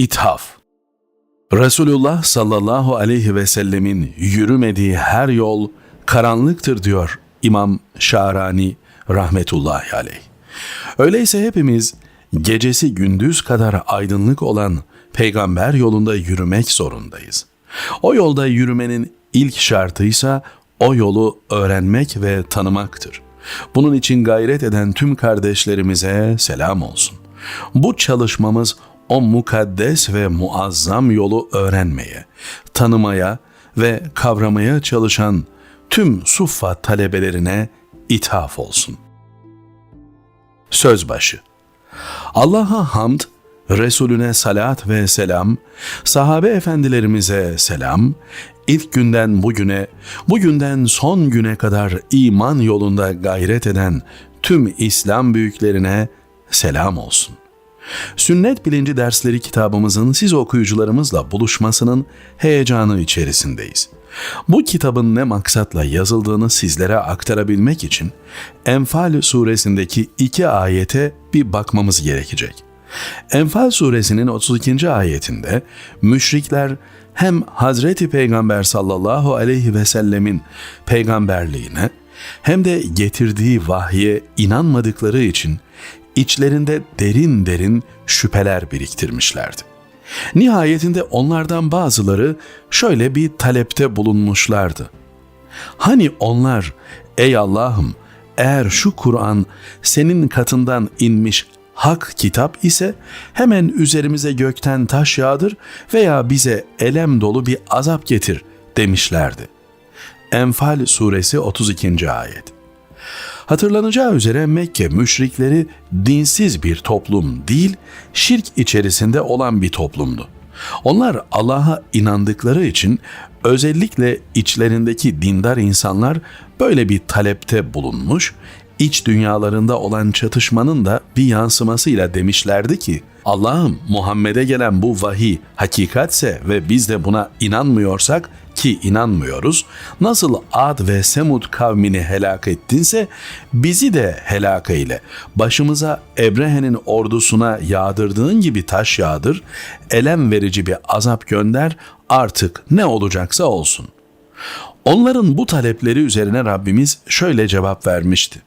İthaf Resulullah sallallahu aleyhi ve sellemin yürümediği her yol karanlıktır diyor İmam Şarani rahmetullahi aleyh. Öyleyse hepimiz gecesi gündüz kadar aydınlık olan peygamber yolunda yürümek zorundayız. O yolda yürümenin ilk şartıysa o yolu öğrenmek ve tanımaktır. Bunun için gayret eden tüm kardeşlerimize selam olsun. Bu çalışmamız o mukaddes ve muazzam yolu öğrenmeye, tanımaya ve kavramaya çalışan tüm suffa talebelerine ithaf olsun. Söz başı Allah'a hamd, Resulüne salat ve selam, sahabe efendilerimize selam, ilk günden bugüne, bugünden son güne kadar iman yolunda gayret eden tüm İslam büyüklerine selam olsun. Sünnet bilinci dersleri kitabımızın siz okuyucularımızla buluşmasının heyecanı içerisindeyiz. Bu kitabın ne maksatla yazıldığını sizlere aktarabilmek için Enfal suresindeki iki ayete bir bakmamız gerekecek. Enfal suresinin 32. ayetinde müşrikler hem Hazreti Peygamber sallallahu aleyhi ve sellemin peygamberliğine hem de getirdiği vahye inanmadıkları için içlerinde derin derin şüpheler biriktirmişlerdi. Nihayetinde onlardan bazıları şöyle bir talepte bulunmuşlardı. Hani onlar ey Allah'ım eğer şu Kur'an senin katından inmiş hak kitap ise hemen üzerimize gökten taş yağdır veya bize elem dolu bir azap getir demişlerdi. Enfal suresi 32. ayet. Hatırlanacağı üzere Mekke müşrikleri dinsiz bir toplum değil, şirk içerisinde olan bir toplumdu. Onlar Allah'a inandıkları için özellikle içlerindeki dindar insanlar böyle bir talepte bulunmuş, iç dünyalarında olan çatışmanın da bir yansımasıyla demişlerdi ki Allah'ım Muhammed'e gelen bu vahiy hakikatse ve biz de buna inanmıyorsak ki inanmıyoruz, nasıl Ad ve Semud kavmini helak ettinse bizi de helak eyle. Başımıza Ebrehe'nin ordusuna yağdırdığın gibi taş yağdır, elem verici bir azap gönder, artık ne olacaksa olsun. Onların bu talepleri üzerine Rabbimiz şöyle cevap vermişti.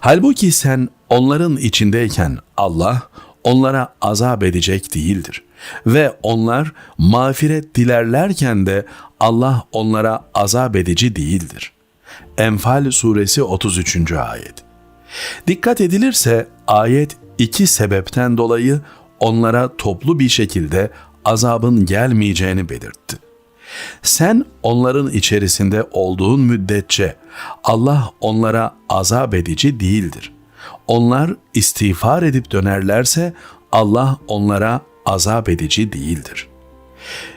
Halbuki sen onların içindeyken Allah onlara azap edecek değildir. Ve onlar mağfiret dilerlerken de Allah onlara azap edici değildir. Enfal suresi 33. ayet. Dikkat edilirse ayet iki sebepten dolayı onlara toplu bir şekilde azabın gelmeyeceğini belirtti. Sen onların içerisinde olduğun müddetçe Allah onlara azap edici değildir. Onlar istiğfar edip dönerlerse Allah onlara azap edici değildir.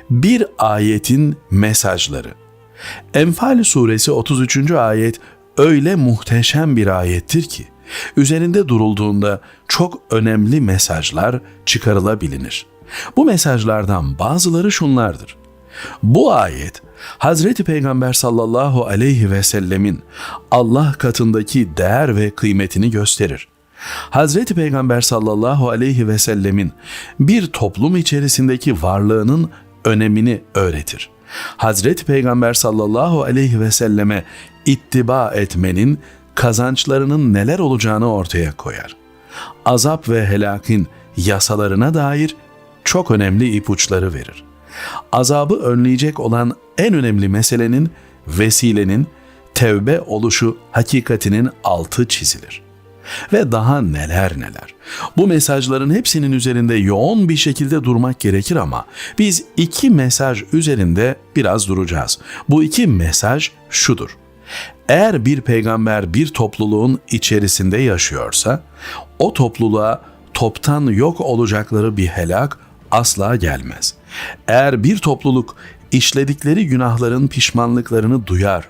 Bir ayetin mesajları. Enfal suresi 33. ayet öyle muhteşem bir ayettir ki üzerinde durulduğunda çok önemli mesajlar çıkarılabilir. Bu mesajlardan bazıları şunlardır. Bu ayet Hazreti Peygamber sallallahu aleyhi ve sellemin Allah katındaki değer ve kıymetini gösterir. Hazreti Peygamber sallallahu aleyhi ve sellemin bir toplum içerisindeki varlığının önemini öğretir. Hazreti Peygamber sallallahu aleyhi ve selleme ittiba etmenin kazançlarının neler olacağını ortaya koyar. Azap ve helakin yasalarına dair çok önemli ipuçları verir azabı önleyecek olan en önemli meselenin vesilenin tevbe oluşu hakikatinin altı çizilir. Ve daha neler neler. Bu mesajların hepsinin üzerinde yoğun bir şekilde durmak gerekir ama biz iki mesaj üzerinde biraz duracağız. Bu iki mesaj şudur. Eğer bir peygamber bir topluluğun içerisinde yaşıyorsa, o topluluğa toptan yok olacakları bir helak asla gelmez. Eğer bir topluluk işledikleri günahların pişmanlıklarını duyar,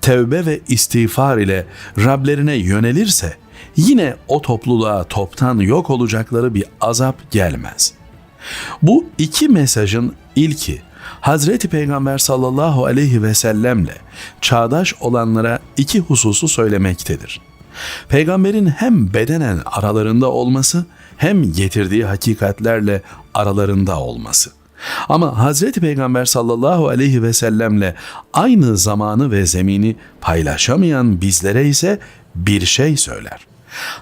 tevbe ve istiğfar ile Rablerine yönelirse yine o topluluğa toptan yok olacakları bir azap gelmez. Bu iki mesajın ilki Hazreti Peygamber sallallahu aleyhi ve sellemle çağdaş olanlara iki hususu söylemektedir. Peygamberin hem bedenen aralarında olması hem getirdiği hakikatlerle aralarında olması. Ama Hazreti Peygamber sallallahu aleyhi ve sellemle aynı zamanı ve zemini paylaşamayan bizlere ise bir şey söyler.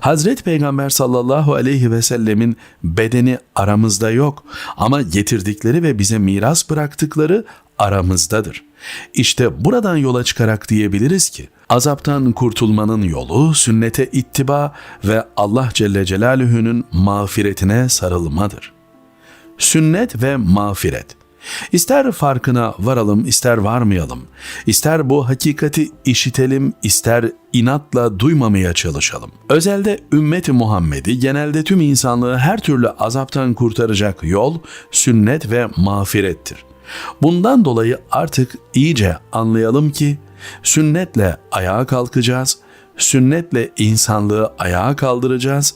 Hazreti Peygamber sallallahu aleyhi ve sellemin bedeni aramızda yok ama getirdikleri ve bize miras bıraktıkları aramızdadır. İşte buradan yola çıkarak diyebiliriz ki azaptan kurtulmanın yolu sünnete ittiba ve Allah Celle Celaluhu'nun mağfiretine sarılmadır. Sünnet ve mağfiret. İster farkına varalım, ister varmayalım. İster bu hakikati işitelim, ister inatla duymamaya çalışalım. Özelde ümmeti Muhammed'i, genelde tüm insanlığı her türlü azaptan kurtaracak yol sünnet ve mağfirettir. Bundan dolayı artık iyice anlayalım ki sünnetle ayağa kalkacağız, sünnetle insanlığı ayağa kaldıracağız,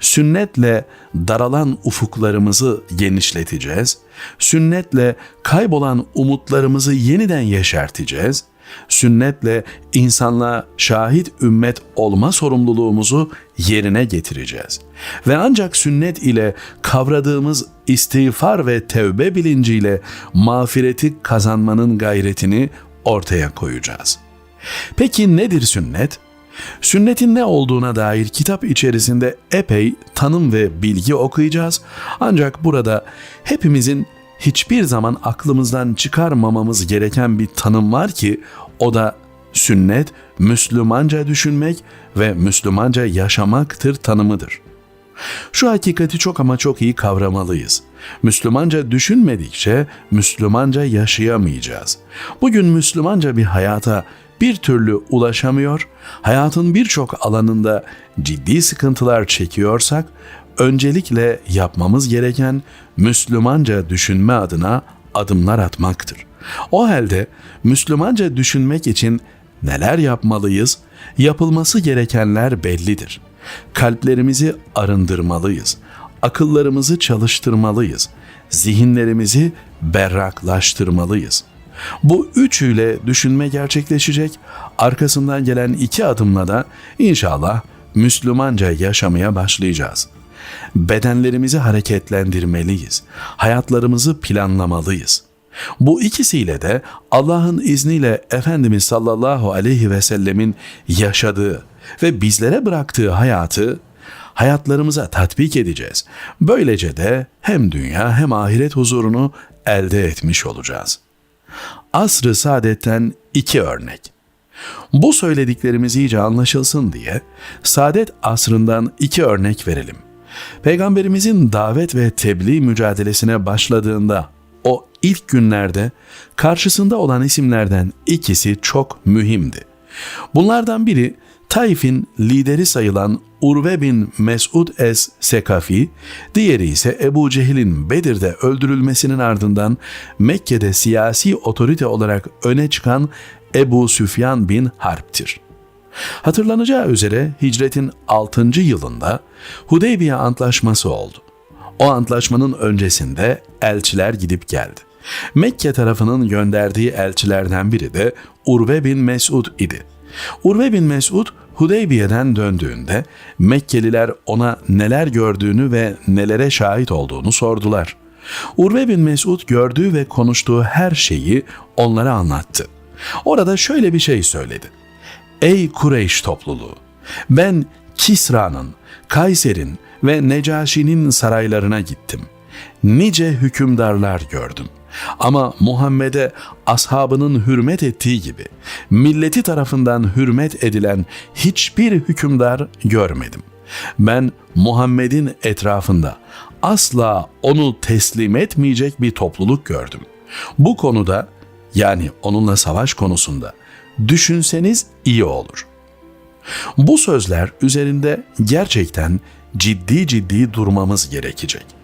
sünnetle daralan ufuklarımızı genişleteceğiz, sünnetle kaybolan umutlarımızı yeniden yeşerteceğiz, sünnetle insanlığa şahit ümmet olma sorumluluğumuzu yerine getireceğiz. Ve ancak sünnet ile kavradığımız istiğfar ve tevbe bilinciyle mağfireti kazanmanın gayretini ortaya koyacağız. Peki nedir sünnet? Sünnetin ne olduğuna dair kitap içerisinde epey tanım ve bilgi okuyacağız. Ancak burada hepimizin hiçbir zaman aklımızdan çıkarmamamız gereken bir tanım var ki o da sünnet Müslümanca düşünmek ve Müslümanca yaşamaktır tanımıdır. Şu hakikati çok ama çok iyi kavramalıyız. Müslümanca düşünmedikçe Müslümanca yaşayamayacağız. Bugün Müslümanca bir hayata bir türlü ulaşamıyor, hayatın birçok alanında ciddi sıkıntılar çekiyorsak, öncelikle yapmamız gereken Müslümanca düşünme adına adımlar atmaktır. O halde Müslümanca düşünmek için neler yapmalıyız? Yapılması gerekenler bellidir. Kalplerimizi arındırmalıyız. Akıllarımızı çalıştırmalıyız. Zihinlerimizi berraklaştırmalıyız.'' Bu üçüyle düşünme gerçekleşecek. Arkasından gelen iki adımla da inşallah Müslümanca yaşamaya başlayacağız. Bedenlerimizi hareketlendirmeliyiz. Hayatlarımızı planlamalıyız. Bu ikisiyle de Allah'ın izniyle Efendimiz sallallahu aleyhi ve sellemin yaşadığı ve bizlere bıraktığı hayatı hayatlarımıza tatbik edeceğiz. Böylece de hem dünya hem ahiret huzurunu elde etmiş olacağız.'' Asr-ı saadetten iki örnek. Bu söylediklerimiz iyice anlaşılsın diye saadet asrından iki örnek verelim. Peygamberimizin davet ve tebliğ mücadelesine başladığında o ilk günlerde karşısında olan isimlerden ikisi çok mühimdi. Bunlardan biri Taif'in lideri sayılan Urve bin Mesud es Sekafi, diğeri ise Ebu Cehil'in Bedir'de öldürülmesinin ardından Mekke'de siyasi otorite olarak öne çıkan Ebu Süfyan bin Harp'tir. Hatırlanacağı üzere hicretin 6. yılında Hudeybiye Antlaşması oldu. O antlaşmanın öncesinde elçiler gidip geldi. Mekke tarafının gönderdiği elçilerden biri de Urve bin Mesud idi. Urve bin Mesud Hudeybiye'den döndüğünde Mekkeliler ona neler gördüğünü ve nelere şahit olduğunu sordular. Urve bin Mesud gördüğü ve konuştuğu her şeyi onlara anlattı. Orada şöyle bir şey söyledi. Ey Kureyş topluluğu! Ben Kisra'nın, Kayser'in ve Necaşi'nin saraylarına gittim. Nice hükümdarlar gördüm. Ama Muhammed'e ashabının hürmet ettiği gibi milleti tarafından hürmet edilen hiçbir hükümdar görmedim. Ben Muhammed'in etrafında asla onu teslim etmeyecek bir topluluk gördüm. Bu konuda yani onunla savaş konusunda düşünseniz iyi olur. Bu sözler üzerinde gerçekten ciddi ciddi durmamız gerekecek.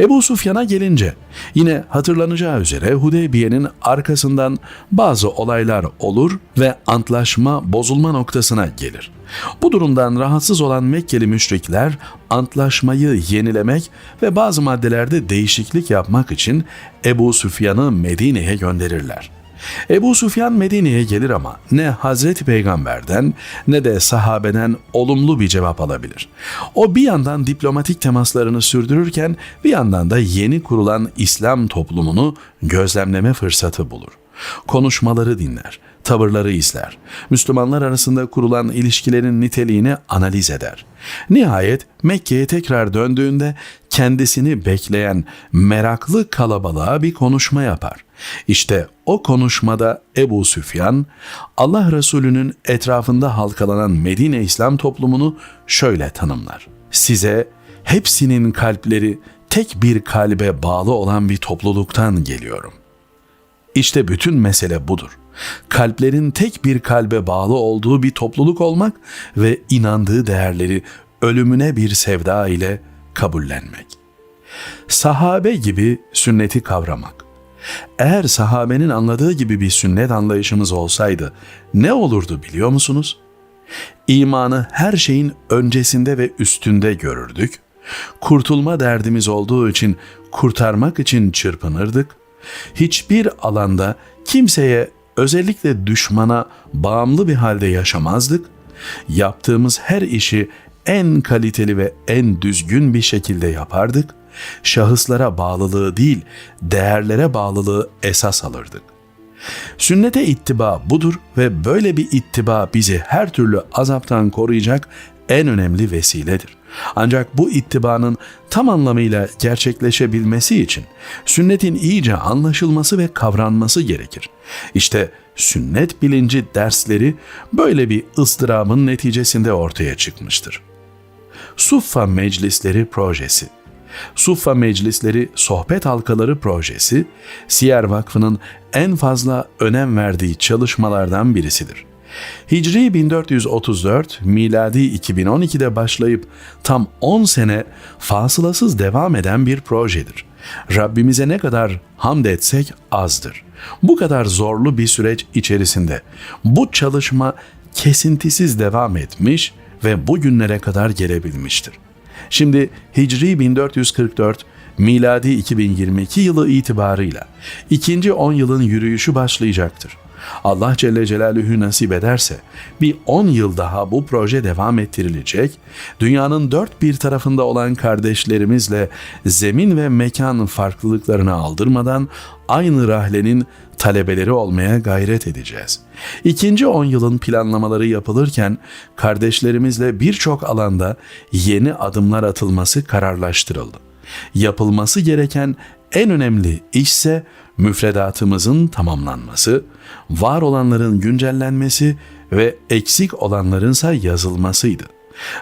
Ebu Sufyan'a gelince yine hatırlanacağı üzere Hudeybiye'nin arkasından bazı olaylar olur ve antlaşma bozulma noktasına gelir. Bu durumdan rahatsız olan Mekkeli müşrikler antlaşmayı yenilemek ve bazı maddelerde değişiklik yapmak için Ebu Süfyan'ı Medine'ye gönderirler. Ebu Süfyan Medine'ye gelir ama ne Hazreti Peygamber'den ne de sahabeden olumlu bir cevap alabilir. O bir yandan diplomatik temaslarını sürdürürken bir yandan da yeni kurulan İslam toplumunu gözlemleme fırsatı bulur. Konuşmaları dinler, tavırları izler. Müslümanlar arasında kurulan ilişkilerin niteliğini analiz eder. Nihayet Mekke'ye tekrar döndüğünde kendisini bekleyen meraklı kalabalığa bir konuşma yapar. İşte o konuşmada Ebu Süfyan, Allah Resulü'nün etrafında halkalanan Medine İslam toplumunu şöyle tanımlar. Size hepsinin kalpleri tek bir kalbe bağlı olan bir topluluktan geliyorum. İşte bütün mesele budur. Kalplerin tek bir kalbe bağlı olduğu bir topluluk olmak ve inandığı değerleri ölümüne bir sevda ile kabullenmek. Sahabe gibi sünneti kavramak. Eğer sahabenin anladığı gibi bir sünnet anlayışımız olsaydı ne olurdu biliyor musunuz? İmanı her şeyin öncesinde ve üstünde görürdük. Kurtulma derdimiz olduğu için kurtarmak için çırpınırdık. Hiçbir alanda kimseye özellikle düşmana bağımlı bir halde yaşamazdık. Yaptığımız her işi en kaliteli ve en düzgün bir şekilde yapardık. Şahıslara bağlılığı değil, değerlere bağlılığı esas alırdık. Sünnete ittiba budur ve böyle bir ittiba bizi her türlü azaptan koruyacak en önemli vesiledir. Ancak bu ittibanın tam anlamıyla gerçekleşebilmesi için sünnetin iyice anlaşılması ve kavranması gerekir. İşte sünnet bilinci dersleri böyle bir ıstırabın neticesinde ortaya çıkmıştır. Suffa Meclisleri Projesi Suffa Meclisleri Sohbet Halkaları Projesi, Siyer Vakfı'nın en fazla önem verdiği çalışmalardan birisidir. Hicri 1434, miladi 2012'de başlayıp tam 10 sene fasılasız devam eden bir projedir. Rabbimize ne kadar hamd etsek azdır. Bu kadar zorlu bir süreç içerisinde bu çalışma kesintisiz devam etmiş ve bugünlere kadar gelebilmiştir. Şimdi Hicri 1444, miladi 2022 yılı itibarıyla ikinci 10 yılın yürüyüşü başlayacaktır. Allah Celle Celaluhu nasip ederse bir 10 yıl daha bu proje devam ettirilecek, dünyanın dört bir tarafında olan kardeşlerimizle zemin ve mekan farklılıklarını aldırmadan aynı rahlenin talebeleri olmaya gayret edeceğiz. İkinci 10 yılın planlamaları yapılırken kardeşlerimizle birçok alanda yeni adımlar atılması kararlaştırıldı. Yapılması gereken en önemli işse müfredatımızın tamamlanması, var olanların güncellenmesi ve eksik olanlarınsa yazılmasıydı.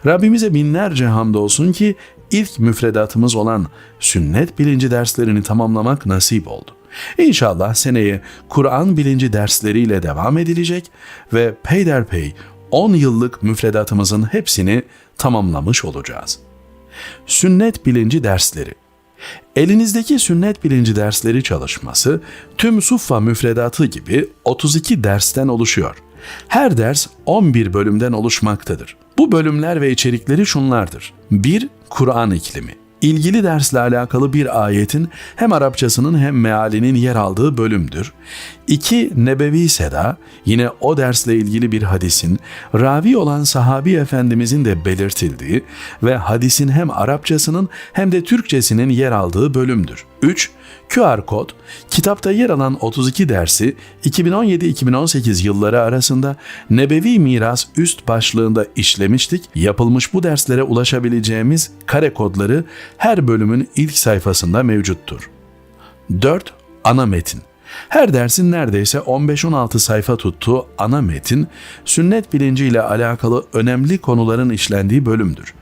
Rabbimize binlerce hamdolsun ki ilk müfredatımız olan sünnet bilinci derslerini tamamlamak nasip oldu. İnşallah seneye Kur'an bilinci dersleriyle devam edilecek ve peyderpey 10 yıllık müfredatımızın hepsini tamamlamış olacağız. Sünnet bilinci dersleri Elinizdeki sünnet bilinci dersleri çalışması tüm Suffa müfredatı gibi 32 dersten oluşuyor. Her ders 11 bölümden oluşmaktadır. Bu bölümler ve içerikleri şunlardır. 1. Kur'an iklimi ilgili dersle alakalı bir ayetin hem Arapçasının hem mealinin yer aldığı bölümdür. 2. Nebevi Seda, yine o dersle ilgili bir hadisin, ravi olan sahabi efendimizin de belirtildiği ve hadisin hem Arapçasının hem de Türkçesinin yer aldığı bölümdür. 3. QR kod, kitapta yer alan 32 dersi 2017-2018 yılları arasında Nebevi Miras üst başlığında işlemiştik. Yapılmış bu derslere ulaşabileceğimiz kare kodları her bölümün ilk sayfasında mevcuttur. 4. Ana metin her dersin neredeyse 15-16 sayfa tuttuğu ana metin, sünnet bilinciyle alakalı önemli konuların işlendiği bölümdür.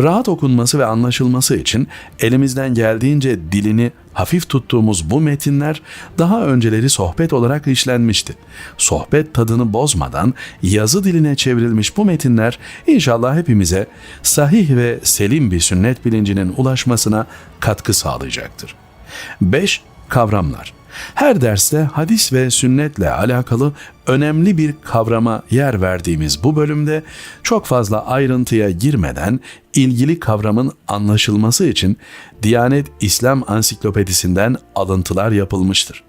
Rahat okunması ve anlaşılması için elimizden geldiğince dilini hafif tuttuğumuz bu metinler daha önceleri sohbet olarak işlenmişti. Sohbet tadını bozmadan yazı diline çevrilmiş bu metinler inşallah hepimize sahih ve selim bir sünnet bilincinin ulaşmasına katkı sağlayacaktır. 5. Kavramlar her derste hadis ve sünnetle alakalı önemli bir kavrama yer verdiğimiz bu bölümde çok fazla ayrıntıya girmeden ilgili kavramın anlaşılması için Diyanet İslam Ansiklopedisinden alıntılar yapılmıştır.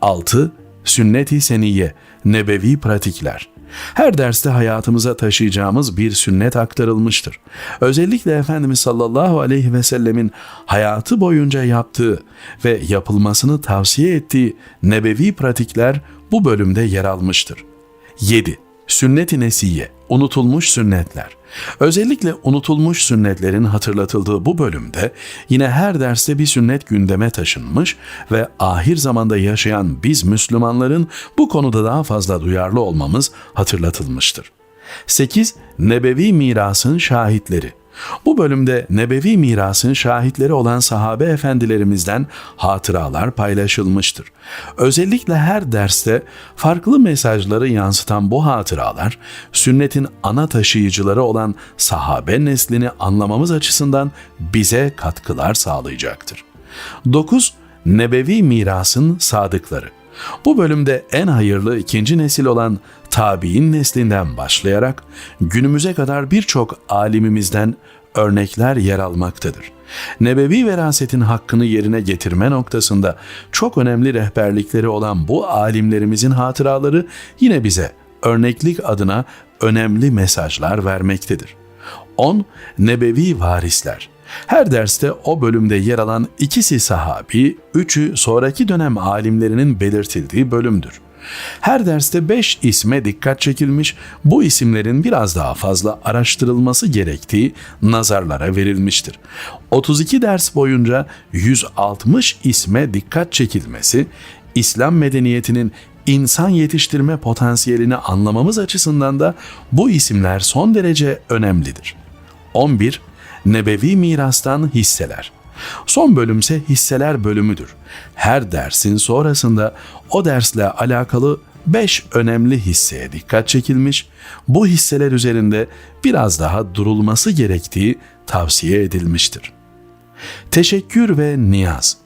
6. sünnet-i seniye, nebevi pratikler. Her derste hayatımıza taşıyacağımız bir sünnet aktarılmıştır. Özellikle Efendimiz sallallahu aleyhi ve sellemin hayatı boyunca yaptığı ve yapılmasını tavsiye ettiği nebevi pratikler bu bölümde yer almıştır. 7. Sünnet-i Nesiye, unutulmuş sünnetler. Özellikle unutulmuş sünnetlerin hatırlatıldığı bu bölümde yine her derste bir sünnet gündeme taşınmış ve ahir zamanda yaşayan biz Müslümanların bu konuda daha fazla duyarlı olmamız hatırlatılmıştır. 8. Nebevi mirasın şahitleri. Bu bölümde nebevi mirasın şahitleri olan sahabe efendilerimizden hatıralar paylaşılmıştır. Özellikle her derste farklı mesajları yansıtan bu hatıralar, sünnetin ana taşıyıcıları olan sahabe neslini anlamamız açısından bize katkılar sağlayacaktır. 9. Nebevi mirasın sadıkları. Bu bölümde en hayırlı ikinci nesil olan tabi'in neslinden başlayarak günümüze kadar birçok alimimizden örnekler yer almaktadır. Nebevi verasetin hakkını yerine getirme noktasında çok önemli rehberlikleri olan bu alimlerimizin hatıraları yine bize örneklik adına önemli mesajlar vermektedir. 10. Nebevi varisler her derste o bölümde yer alan ikisi sahabi, üçü sonraki dönem alimlerinin belirtildiği bölümdür. Her derste 5 isme dikkat çekilmiş, bu isimlerin biraz daha fazla araştırılması gerektiği nazarlara verilmiştir. 32 ders boyunca 160 isme dikkat çekilmesi, İslam medeniyetinin insan yetiştirme potansiyelini anlamamız açısından da bu isimler son derece önemlidir. 11. Nebevi mirastan hisseler. Son bölümse hisseler bölümüdür. Her dersin sonrasında o dersle alakalı 5 önemli hisseye dikkat çekilmiş, bu hisseler üzerinde biraz daha durulması gerektiği tavsiye edilmiştir. Teşekkür ve niyaz.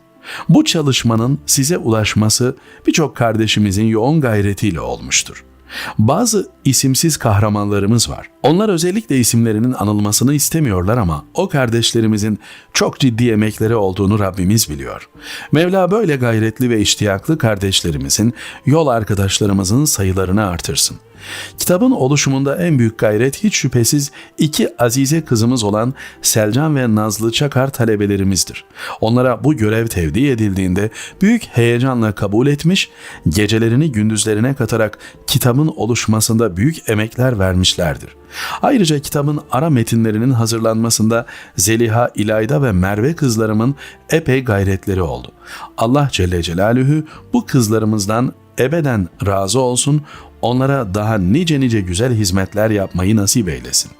Bu çalışmanın size ulaşması birçok kardeşimizin yoğun gayretiyle olmuştur. Bazı isimsiz kahramanlarımız var. Onlar özellikle isimlerinin anılmasını istemiyorlar ama o kardeşlerimizin çok ciddi emekleri olduğunu Rabbimiz biliyor. Mevla böyle gayretli ve iştiyaklı kardeşlerimizin, yol arkadaşlarımızın sayılarını artırsın. Kitabın oluşumunda en büyük gayret hiç şüphesiz iki azize kızımız olan Selcan ve Nazlı Çakar talebelerimizdir. Onlara bu görev tevdi edildiğinde büyük heyecanla kabul etmiş, gecelerini gündüzlerine katarak kitabın oluşmasında büyük emekler vermişlerdir. Ayrıca kitabın ara metinlerinin hazırlanmasında Zeliha, İlayda ve Merve kızlarımın epey gayretleri oldu. Allah Celle Celaluhu bu kızlarımızdan ebeden razı olsun, onlara daha nice nice güzel hizmetler yapmayı nasip eylesin.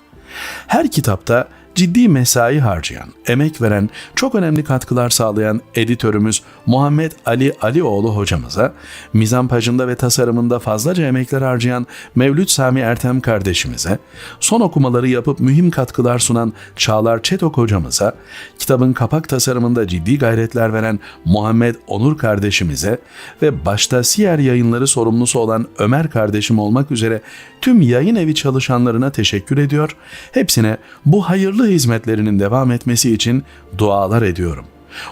Her kitapta ciddi mesai harcayan, emek veren, çok önemli katkılar sağlayan editörümüz Muhammed Ali Alioğlu hocamıza, mizampajında ve tasarımında fazlaca emekler harcayan Mevlüt Sami Ertem kardeşimize, son okumaları yapıp mühim katkılar sunan Çağlar Çetok hocamıza, kitabın kapak tasarımında ciddi gayretler veren Muhammed Onur kardeşimize ve başta Siyer yayınları sorumlusu olan Ömer kardeşim olmak üzere tüm yayın evi çalışanlarına teşekkür ediyor. Hepsine bu hayırlı hizmetlerinin devam etmesi için dualar ediyorum.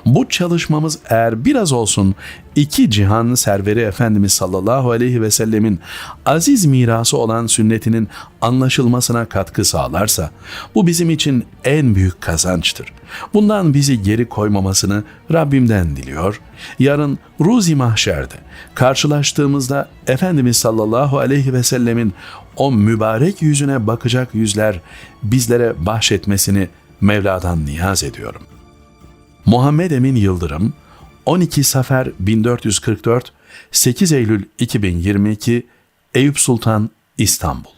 Bu çalışmamız eğer biraz olsun iki cihan serveri Efendimiz sallallahu aleyhi ve sellemin aziz mirası olan sünnetinin anlaşılmasına katkı sağlarsa bu bizim için en büyük kazançtır. Bundan bizi geri koymamasını Rabbimden diliyor. Yarın Ruzi Mahşer'de karşılaştığımızda Efendimiz sallallahu aleyhi ve sellemin o mübarek yüzüne bakacak yüzler bizlere bahşetmesini Mevla'dan niyaz ediyorum. Muhammed Emin Yıldırım 12 Safer 1444 8 Eylül 2022 Eyüp Sultan İstanbul